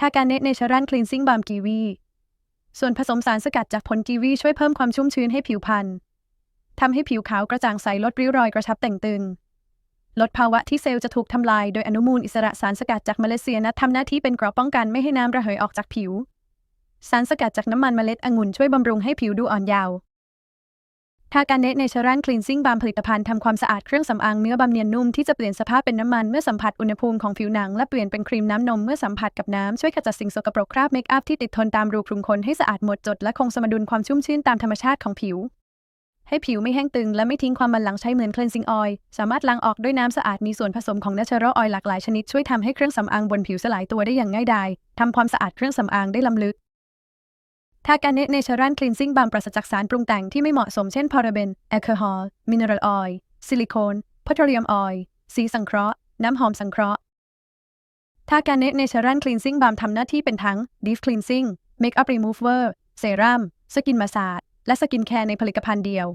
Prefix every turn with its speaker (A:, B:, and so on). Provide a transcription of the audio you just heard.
A: ทาการเนตเนเชอรัลคลีนซิ่งบาล์มกีวี ส่วนผสมสารสกัดจากผลกีวีช่วยเพิ่มความชุ่มชื้นให้ผิวพรรณทำให้ผิวขาวกระจ่างใสลดริ้วรอยกระชับแต่งตึง ลดภาวะที่เซลล์จะถูกทำลายโดยอนุมูลอิสระสารสกัดจากเมล็ดเซียนัททำหน้าที่เป็นเกราะป้องกันไม่ให้น้ำระเหยออกจากผิว สารสกัดจากน้ำมันเมล็ดองุ่นช่วยบำรุงให้ผิวดูอ่อนเยาว์ ทาการเนตเนเชอรัลคลีนซิ่งบาล์มผลิตภัณฑ์ทำความสะอาดเครื่องสำอางเนื้อบำเนียนนุ่มที่จะเปลี่ยนสภาพเป็นน้ำมันเมื่อสัมผัสอุณหภูมิของผิวหนังและเปลี่ยนเป็นครีมน้ำนมเมื่อสัมผัสกับน้ำช่วยขจัดสิ่งสกปรกคราบเมคอัพที่ติดทนตามรูขุมขนให้สะอาดหมดจดและคงสมดุลความชุ่มชื่นตามธรรมชาติของผิว ให้ผิวไม่แห้งตึงและไม่ทิ้งความมันหลังใช้เหมือน cleansing oil สามารถล้างออกด้วยน้ำสะอาดมีส่วนผสมของ natural oil หลากหลายชนิดช่วยทำให้เครื่องสำอางบนผิวสลายตัวได้อย่างง่ายดายทำความสะอาดเครื่องสำอางได้ล้ำลึก ทาการเนตเนเชอรัลคลีนซิ่งบามปราศจากสารปรุงแต่งที่ไม่เหมาะสมเช่นพาราเบน แอลกอฮอล์ มินเนอรัลออยล์ ซิลิโคนพอทรเลียมออยล์ สีสังเคราะห์ น้ำหอมสังเคราะห์ทาการเนตเนเชอรัลคลีนซิ่งบามทำหน้าที่เป็นทั้ง deep cleansing makeup remover เซรั่มสกินมาสาดและสกินแคร์ในผลิตภัณฑ์เดียว